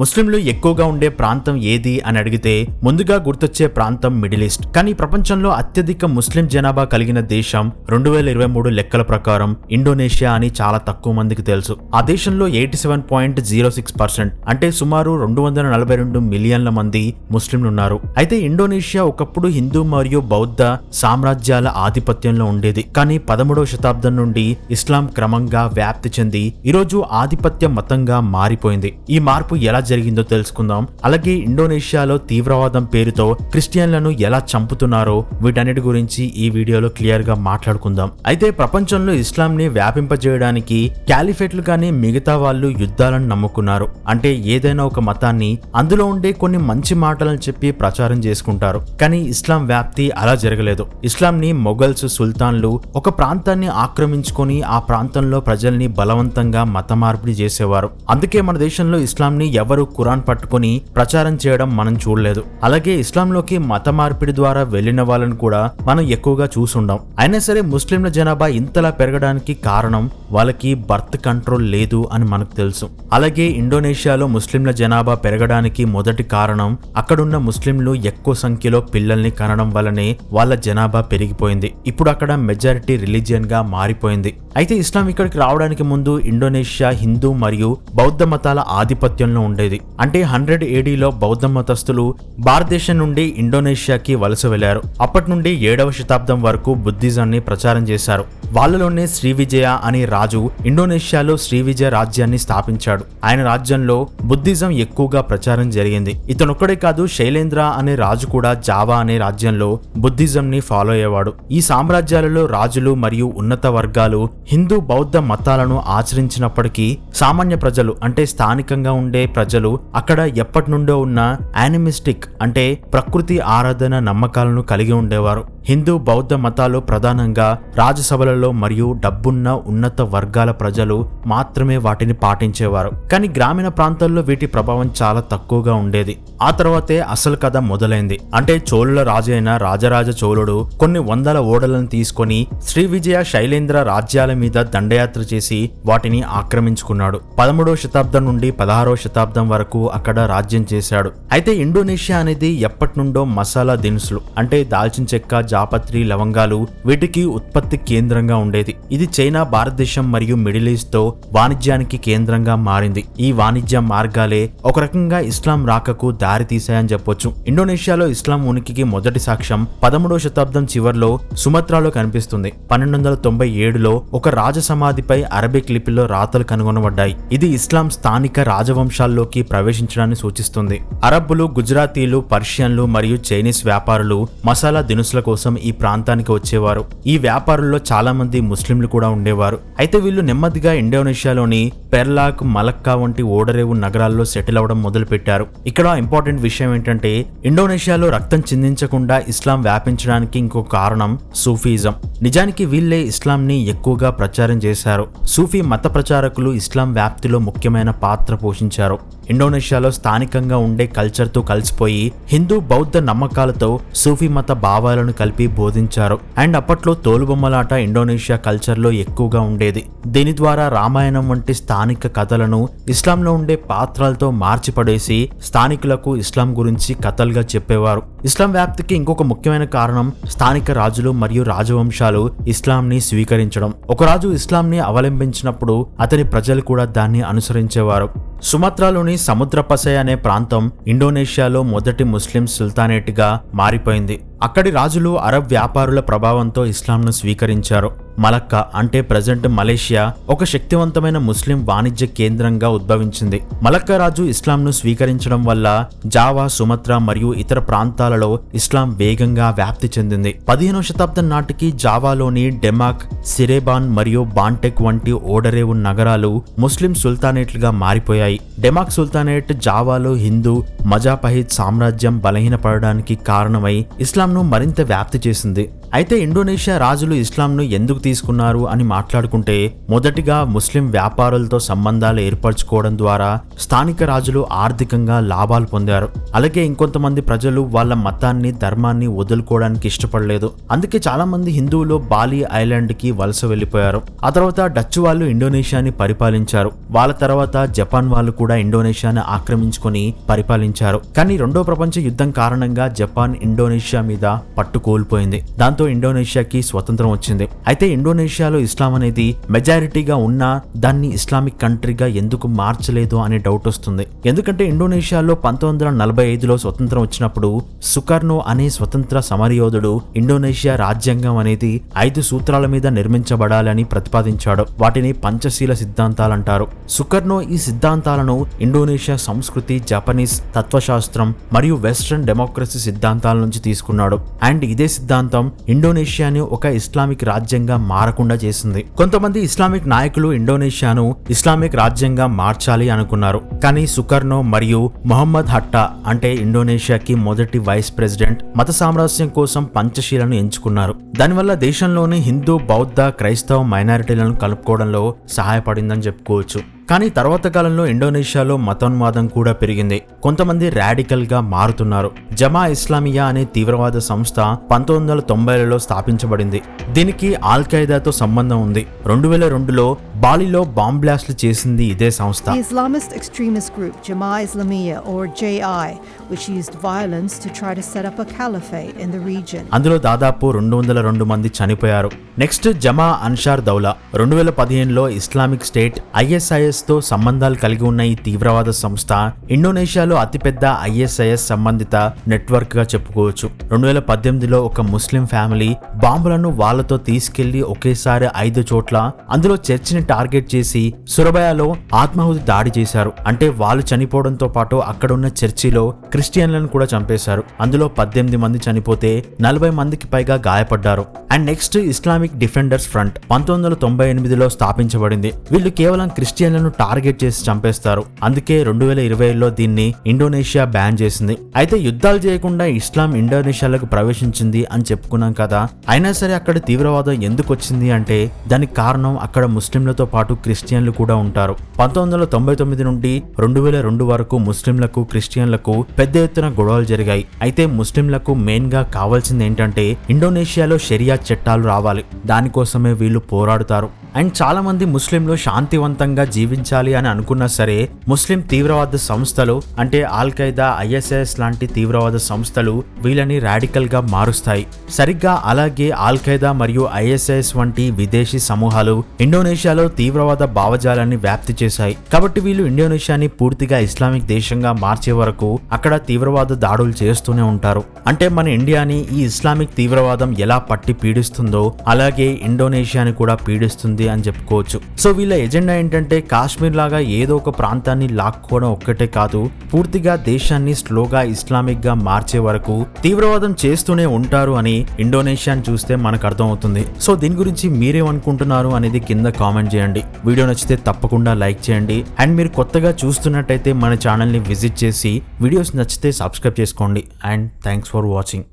ముస్లింలు ఎక్కువగా ఉండే ప్రాంతం ఏది అని అడిగితే ముందుగా గుర్తొచ్చే ప్రాంతం మిడిల్ ఈస్ట్. కానీ ప్రపంచంలో అత్యధిక ముస్లిం జనాభా కలిగిన దేశం రెండు వేల ఇరవై మూడు లెక్కల ప్రకారం ఇండోనేషియా అని చాలా తక్కువ మందికి తెలుసు. ఆ దేశంలో eighty seven point zero six percent అంటే సుమారు రెండు వందల నలభై రెండు మిలియన్ల మంది ముస్లింలు ఉన్నారు అయితే ఇండోనేషియా ఒకప్పుడు హిందూ మరియు బౌద్ధ సామ్రాజ్యాల ఆధిపత్యంలో ఉండేది. కానీ పదమూడవ శతాబ్దం నుండి ఇస్లాం క్రమంగా వ్యాప్తి చెంది ఈరోజు ఆధిపత్య మతంగా మారిపోయింది. ఈ మార్పు ఎలా జరిగిందో తెలుసుకుందాం. అలాగే ఇండోనేషియాలో తీవ్రవాదం పేరుతో క్రిస్టియన్లను ఎలా చంపుతున్నారో వీటన్నిటి గురించి ఈ వీడియోలో క్లియర్గా మాట్లాడుకుందాం. అయితే ప్రపంచంలో ఇస్లాం ని వ్యాపింపజేయడానికి క్యాలిఫేట్లు కానీ మిగతా వాళ్ళు యుద్ధాలను నమ్ముకున్నారు. అంటే ఏదైనా ఒక మతాన్ని అందులో ఉండే కొన్ని మంచి మాటలను చెప్పి ప్రచారం చేసుకుంటారు. కానీ ఇస్లాం వ్యాప్తి అలా జరగలేదు. ఇస్లాం ని మొఘల్స్ సుల్తాన్లు ఒక ప్రాంతాన్ని ఆక్రమించుకొని ఆ ప్రాంతంలో ప్రజల్ని బలవంతంగా మత మార్పిడి చేసేవారు. అందుకే మన దేశంలో ఇస్లాం ని ఎవరు ఖురాన్ పట్టుకొని ప్రచారం చేయడం మనం చూడలేదు. అలాగే ఇస్లాంలోకి మత మార్పిడి ద్వారా వెళ్ళిన వాళ్ళని కూడా మనం ఎక్కువగా చూసుండం అయినా సరే ముస్లింల జనాభా ఇంతలా పెరగడానికి కారణం వాళ్ళకి బర్త్ కంట్రోల్ లేదు అని మనకు తెలుసు. అలాగే ఇండోనేషియాలో ముస్లింల జనాభా పెరగడానికి మొదటి కారణం అక్కడున్న ముస్లింలు ఎక్కువ సంఖ్యలో పిల్లల్ని కనడం వల్లనే వాళ్ళ జనాభా పెరిగిపోయింది. ఇప్పుడు అక్కడ మెజారిటీ రిలీజియన్గా మారిపోయింది. అయితే ఇస్లాం ఇక్కడికి రావడానికి ముందు ఇండోనేషియా హిందూ మరియు బౌద్ధ మతాల ఆధిపత్యంలో ఉండే ఉండేది అంటే హండ్రెడ్ ఏడీలో బౌద్ధ మతస్థులు భారతదేశం నుండి ఇండోనేషియాకి వలస వెళ్ళారు. అప్పటి నుండి ఏడవ శతాబ్దం వరకు బుద్ధిజాన్ని ప్రచారం చేశారు. వాళ్ళలోనే శ్రీవిజయ అనే రాజు ఇండోనేషియాలో శ్రీవిజయ రాజ్యాన్ని స్థాపించాడు. ఆయన రాజ్యంలో బుద్ధిజం ఎక్కువగా ప్రచారం జరిగింది. ఇతనొక్కడే కాదు శైలేంద్ర అనే రాజు కూడా జావా అనే రాజ్యంలో బుద్ధిజం ని ఫాలో అయ్యేవాడు. ఈ సామ్రాజ్యాలలో రాజులు మరియు ఉన్నత వర్గాలు హిందూ బౌద్ధ మతాలను ఆచరించినప్పటికీ సామాన్య ప్రజలు అంటే స్థానికంగా ఉండే ప్రజలు అక్కడ ఎప్పటి నుండో ఉన్న యానిమిస్టిక్ అంటే ప్రకృతి ఆరాధన నమ్మకాలను కలిగి ఉండేవారు. హిందూ బౌద్ధ మతాలు ప్రధానంగా రాజసభలలో మరియు డబ్బున్న ఉన్నత వర్గాల ప్రజలు మాత్రమే వాటిని పాటించేవారు. కానీ గ్రామీణ ప్రాంతాల్లో వీటి ప్రభావం చాలా తక్కువగా ఉండేది. ఆ తర్వాతే అసలు కథ మొదలైంది. అంటే చోళుల రాజు అయిన రాజరాజ చోళుడు కొన్ని వందల ఓడలను తీసుకొని శ్రీ విజయ శైలేంద్ర రాజ్యాల మీద దండయాత్ర చేసి వాటిని ఆక్రమించుకున్నాడు. పదమూడవ శతాబ్దం నుండి పదహారవ శతాబ్దం వరకు అక్కడ రాజ్యం చేశాడు. అయితే ఇండోనేషియా అనేది ఎప్పటి నుండో మసాలా దినుసులు అంటే దాల్చిన చెక్క జాపత్రి లవంగాలు వీటికి ఉత్పత్తి కేంద్రంగా ఉండేది. ఇది చైనా భారతదేశం మరియు మిడిల్ ఈస్ట్తో వాణిజ్యానికి కేంద్రంగా మారింది. ఈ వాణిజ్య మార్గాలే ఒక రకంగా ఇస్లాం రాకకు దారి తీశాయని చెప్పొచ్చు. ఇండోనేషియాలో ఇస్లాం ఉనికికి మొదటి సాక్ష్యం పదమూడవ శతాబ్దం చివరిలో సుమత్రాలో కనిపిస్తుంది. పన్నెండు వందల తొంభై ఏడులో ఒక రాజ సమాధిపై అరబిక్ లిపిలో రాతలు కనుగొనబడ్డాయి. ఇది ఇస్లాం స్థానిక రాజవంశాల్లోకి ప్రవేశించడాన్ని సూచిస్తుంది. అరబ్బులు గుజరాతీలు పర్షియన్లు మరియు చైనీస్ వ్యాపారులు మసాలా దినుసుల కోసం ఈ ప్రాంతానికి వచ్చేవారు. ఈ వ్యాపారుల్లో చాలా మంది ముస్లింలు కూడా ఉండేవారు. అయితే వీళ్ళు నెమ్మదిగా ఇండోనేషియాలోని పెర్లాక్ మలక్కా వంటి ఓడరేవు నగరాల్లో సెటిల్ అవడం మొదలుపెట్టారు. ఇక్కడ ఇంపార్టెంట్ విషయం ఏంటంటే ఇండోనేషియాలో రక్తం చిందించకుండా ఇస్లాం వ్యాపించడానికి ఇంకో కారణం సూఫీజం. నిజానికి వీళ్ళే ఇస్లాంని ఎక్కువగా ప్రచారం చేశారు. సూఫీ మత ప్రచారకులు ఇస్లాం వ్యాప్తిలో ముఖ్యమైన పాత్ర పోషించారు. ఇండోనేషియాలో స్థానికంగా ఉండే కల్చర్తో కలిసిపోయి హిందూ బౌద్ధ నమ్మకాలతో సూఫీ మత భావాలను కలిపి బోధించారు. అండ్ అప్పట్లో తోలుబొమ్మలాట ఇండోనేషియా కల్చర్లో ఎక్కువగా ఉండేది. దీని ద్వారా రామాయణం వంటి స్థానిక కథలను ఇస్లాంలో ఉండే పాత్రలతో మార్చిపడేసి స్థానికులకు ఇస్లాం గురించి కథలుగా చెప్పేవారు. ఇస్లాం వ్యాప్తికి ఇంకొక ముఖ్యమైన కారణం స్థానిక రాజులు మరియు రాజవంశాలు ఇస్లాంని స్వీకరించడం. ఒక రాజు ఇస్లాంని అవలంబించినప్పుడు అతని ప్రజలు కూడా దాన్ని అనుసరించేవారు. సుమత్రాలోని సముద్రపసై అనే ప్రాంతం ఇండోనేషియాలో మొదటి ముస్లిం సుల్తానేట్గా మారిపోయింది. అక్కడి రాజులు అరబ్ వ్యాపారుల ప్రభావంతో ఇస్లాంను స్వీకరించారు. మలక్కా అంటే ప్రజెంట్ మలేషియా ఒక శక్తివంతమైన ముస్లిం వాణిజ్య కేంద్రంగా ఉద్భవించింది. మలక్కా రాజు ఇస్లాంను స్వీకరించడం వల్ల జావా సుమత్రా మరియు ఇతర ప్రాంతాలలో ఇస్లాం వేగంగా వ్యాప్తి చెందింది. పదిహేనవ శతాబ్దం నాటికి జావాలోని డెమాక్ సిరేబాన్ మరియు బాంటెక్ వంటి ఓడరేవు నగరాలు ముస్లిం సుల్తానేట్లుగా మారిపోయాయి. డెమాక్ సుల్తానేట్ జావాలో హిందూ మజాపహిద్ సామ్రాజ్యం బలహీనపడడానికి కారణమై ఇస్లాం ఇస్లాంను మరింత వ్యాప్తి చేసింది. అయితే ఇండోనేషియా రాజులు ఇస్లాంను ఎందుకు తీసుకున్నారు అని మాట్లాడుకుంటే మొదటిగా ముస్లిం వ్యాపారులతో సంబంధాలు ఏర్పరచుకోవడం ద్వారా స్థానిక రాజులు ఆర్థికంగా లాభాలు పొందారు. అలాగే ఇంకొంతమంది ప్రజలు వాళ్ళ మతాన్ని ధర్మాన్ని వదులుకోవడానికి ఇష్టపడలేదు. అందుకే చాలా మంది హిందువులు బాలి ఐలాండ్కి వలస వెళ్ళిపోయారు ఆ తర్వాత డచ్ వాళ్ళు ఇండోనేషియాని పరిపాలించారు. వాళ్ళ తర్వాత జపాన్ వాళ్ళు కూడా ఇండోనేషియాని ఆక్రమించుకొని పరిపాలించారు. కానీ రెండో ప్రపంచ యుద్ధం కారణంగా జపాన్ ఇండోనేషియా మీద పట్టు కోల్పోయింది. దాంతో ఇండోనేషియాకి స్వతంత్రం వచ్చింది. అయితే ఇండోనేషియాలో ఇస్లాం అనేది మెజారిటీగా ఉన్నా దాన్ని ఇస్లామిక్ కంట్రీగా ఎందుకు మార్చలేదు అనే డౌట్ వస్తుంది. ఎందుకంటే ఇండోనేషియాలో పంతొమ్మిది వందల నలభై ఐదులో స్వతంత్రం వచ్చినప్పుడు సుకర్నో అనే స్వతంత్ర సమరయోధుడు ఇండోనేషియా రాజ్యాంగం అనేది ఐదు సూత్రాల మీద నిర్మించబడాలని ప్రతిపాదించాడు. వాటిని పంచశీల సిద్ధాంతాలంటారు. సుకర్నో ఈ సిద్ధాంతాలను ఇండోనేషియా సంస్కృతి జపనీస్ తత్వశాస్త్రం మరియు వెస్ట్రన్ డెమోక్రసీ సిద్ధాంతాల నుంచి తీసుకున్నాడు. అండ్ ఇదే సిద్ధాంతం ఇండోనేషియాని ఒక ఇస్లామిక్ రాజ్యంగా మారకుండా చేసింది. కొంతమంది ఇస్లామిక్ నాయకులు ఇండోనేషియాను ఇస్లామిక్ రాజ్యంగా మార్చాలి అనుకున్నారు. కానీ సుకర్నో మరియు మొహమ్మద్ హట్టా అంటే ఇండోనేషియాకి మొదటి వైస్ ప్రెసిడెంట్ మత సామ్రాజ్యం కోసం పంచశీలను ఎంచుకున్నారు. దానివల్ల దేశంలోని హిందూ బౌద్ధ క్రైస్తవ మైనారిటీలను కలుపుకోవడంలో సహాయపడిందని చెప్పుకోవచ్చు. కానీ తర్వాత కాలంలో ఇండోనేషియాలో మతోన్మాదం కూడా పెరిగింది. కొంతమంది రాడికల్గా మారుతున్నారు. జమా ఇస్లామియా అనే తీవ్రవాద సంస్థ పంతొమ్మిది వందల తొంభైలలో స్థాపించబడింది. దీనికి ఆల్ ఖైదాతో సంబంధం ఉంది. రెండు వేల రెండులో బాలిలో బాంబ్ బ్లాస్ట్లు చేసింది ఇదే సంస్థ. The Islamist extremist group Jamaah Islamiyah, or JI, which used violence to try to set up a caliphate in the region. అందులో దాదాపు రెండు వందల రెండు మంది చనిపోయారు. నెక్స్ట్ జమా అన్షార్ దౌలా రెండు వేల పదిహేనులో ఇస్లామిక్ స్టేట్ ఐఎస్ఐఎస్తో సంబంధాలు కలిగి ఉన్న ఈ తీవ్రవాద సంస్థ ఇండోనేషియాలో అతిపెద్ద ఐఎస్ఐఎస్ సంబంధిత నెట్వర్క్గా చెప్పుకోవచ్చు. రెండు వేల పద్దెనిమిదిలో ఒక ముస్లిం ఫ్యామిలీ బాంబులను వాళ్ళతో తీసుకెళ్ళి ఒకేసారి ఐదు చోట్ల అందులో చర్చిని టార్గెట్ చేసి సురబయాలో ఆత్మాహుతి దాడి చేశారు. అంటే వాళ్ళు చనిపోవడంతో పాటు అక్కడ ఉన్న చర్చిలో క్రిస్టియన్లను కూడా చంపేశారు. అందులో పద్దెనిమిది మంది చనిపోతే నలభై మందికి పైగా గాయపడ్డారు. And next Islamic defenders front పంతొమ్మిది వందల తొంభై ఎనిమిదిలో స్థాపించబడింది. వీళ్ళు కేవలం క్రిస్టియన్లను టార్గెట్ చేసి చంపేస్తారు. అందుకే రెండు వేల ఇరవైలో దీన్ని ఇండోనేషియా బ్యాన్ చేసింది. అయితే యుద్ధాలు చేయకుండా ఇస్లాం ఇండోనేషియాలకు ప్రవేశించింది అని చెప్పుకున్నాం కదా. అయినా సరే అక్కడ తీవ్రవాదం ఎందుకు వచ్చింది అంటే దానికి కారణం అక్కడ ముస్లింలతో పాటు క్రిస్టియన్లు కూడా ఉంటారు. పంతొమ్మిది వందల తొంభై తొమ్మిది నుండి రెండు వేల రెండు వరకు ముస్లింలకు క్రిస్టియన్లకు పెద్ద ఎత్తున గొడవలు జరిగాయి. అయితే ముస్లింలకు మెయిన్గా కావాల్సింది ఏంటంటే ఇండోనేషియాలో షెరియా చట్టాలు రావాలి. దానికోసమే వీళ్ళు పోరాడుతారు. అండ్ చాలామంది ముస్లింలు శాంతివంతంగా జీవించాలి అని అనుకున్నా సరే ముస్లిం తీవ్రవాద సంస్థలు అంటే ఆల్ ఖైదా ఐఎస్ఐఎస్ లాంటి తీవ్రవాద సంస్థలు వీళ్ళని రాడికల్గా మారుస్తాయి. సరిగ్గా అలాగే ఆల్ ఖైదా మరియు ఐఎస్ఎస్ వంటి విదేశీ సమూహాలు ఇండోనేషియాలో తీవ్రవాద భావజాలాన్ని వ్యాప్తి చేశాయి. కాబట్టి వీళ్ళు ఇండోనేషియాని పూర్తిగా ఇస్లామిక్ దేశంగా మార్చే వరకు అక్కడ తీవ్రవాద దాడులు చేస్తూనే ఉంటారు. అంటే మన ఇండియాని ఈ ఇస్లామిక్ తీవ్రవాదం ఎలా పట్టి పీడిస్తుందో అలాగే ఇండోనేషియాని కూడా పీడిస్తుంది అని చెప్పుకోవచ్చు. సో వీళ్ళ ఎజెండా ఏంటంటే కాశ్మీర్ లాగా ఏదో ఒక ప్రాంతాన్ని లాక్కోవడం ఒక్కటే కాదు పూర్తిగా దేశాన్ని స్లోగా ఇస్లామిక్గా మార్చే వరకు తీవ్రవాదం చేస్తూనే ఉంటారు అని ఇండోనేషియాని చూస్తే మనకు అర్థమవుతుంది. సో దీని గురించి మీరేమనుకుంటున్నారు అనేది కింద కామెంట్ చేయండి. వీడియో నచ్చితే తప్పకుండా లైక్ చేయండి. అండ్ మీరు కొత్తగా చూస్తున్నట్టయితే మన ఛానల్ని విజిట్ చేసి వీడియోస్ నచ్చితే సబ్స్క్రైబ్ చేసుకోండి. And thanks for watching.